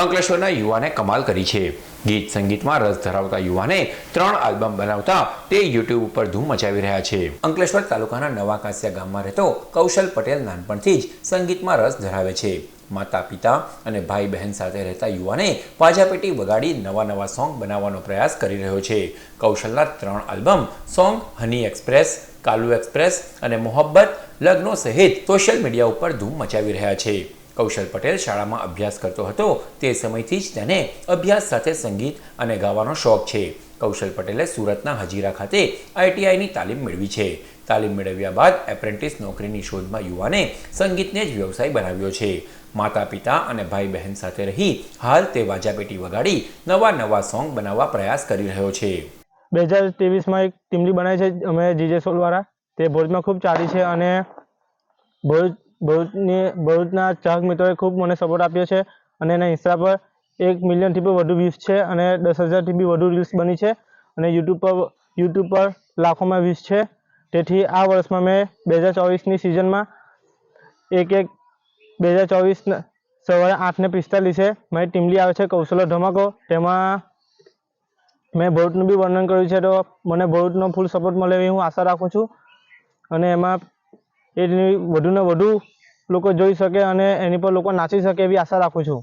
અંકલેશ્વરના યુવાને કમાલ કરી છે. ગીત સંગીતમાં રસ ધરાવતા યુવાને ત્રણ આલ્બમ બનાવતા તે યુટ્યુબ ઉપર ધૂમ મચાવી રહ્યા છે. અંકલેશ્વર તાલુકાના નવા કાંસિયા ગામમાં રહેતો કૌશલ પટેલ નાનપણથી જ સંગીતમાં રસ ધરાવે છે. માતા, પિતા અને ભાઈ બહેન સાથે રહેતા યુવાને પાજાપેટી વગાડી નવા નવા સોંગ બનાવવાનો પ્રયાસ કરી રહ્યો છે. કૌશલના ત્રણ album song, honey express, Kalu express અને મોહબ્બત લગ્નો સહિત સોશિયલ મીડિયા ઉપર ધૂમ મચાવી રહ્યા છે. કૌશલ પટેલ શાળામાં અભ્યાસ કરતો હતો. તે સમયથી જ તેને અભ્યાસ સાથે સંગીત અને ગાવાનો શોખ છે. કૌશલ પટેલે સુરતના હજીરા ખાતે આઈટીઆઈની તાલીમ મેળવી છે. તાલીમ મેળવ્યા બાદ એપ્રેન્ટિસ નોકરીની શોધમાં યુવાને સંગીતને જ વ્યવસાય બનાવ્યો છે. માતા પિતા અને ભાઈ બહેન સાથે રહી હાલ તે વાજાપેટી વગાડી નવા નવા સોંગ બનાવવા પ્રયાસ કરી રહ્યો છે. બે હજાર ત્રેવીસમાં એક ટીમલી બનાવી છે અમે જીજે સોલવાળા તે ભોજમાં ખૂબ ચાલી છે અને ભરૂચ ભરૂચની ભરૂચના ચાહક મિત્રોએ ખૂબ મને સપોર્ટ આપ્યો છે અને એના ઇન્સ્ટા પર એક મિલિયનથી પણ વધુ વ્યૂઝ છે અને દસ હજારથી બી વધુ રીલ્સ બની છે અને યુટ્યુબ પર યુટ્યુબ પર લાખોમાં વ્યૂઝ છે. તેથી આ વર્ષમાં મેં બે હજાર ચોવીસની સિઝનમાં એક એક, બે હજાર ચોવીસ સવારે આઠને પિસ્તાલીસે મારી ટીમલી આવે છે કૌશલ્ય ધમાકો. તેમાં મેં ભરૂચનું બી વર્ણન કર્યું છે તો મને ભરૂચનો ફૂલ સપોર્ટ મળે એવી હું આશા રાખું છું. અને એમાં એની વધુને વધુ લોકો જોઈ શકે અને એની પર લોકો નાચી શકે એવી આશા રાખું છું.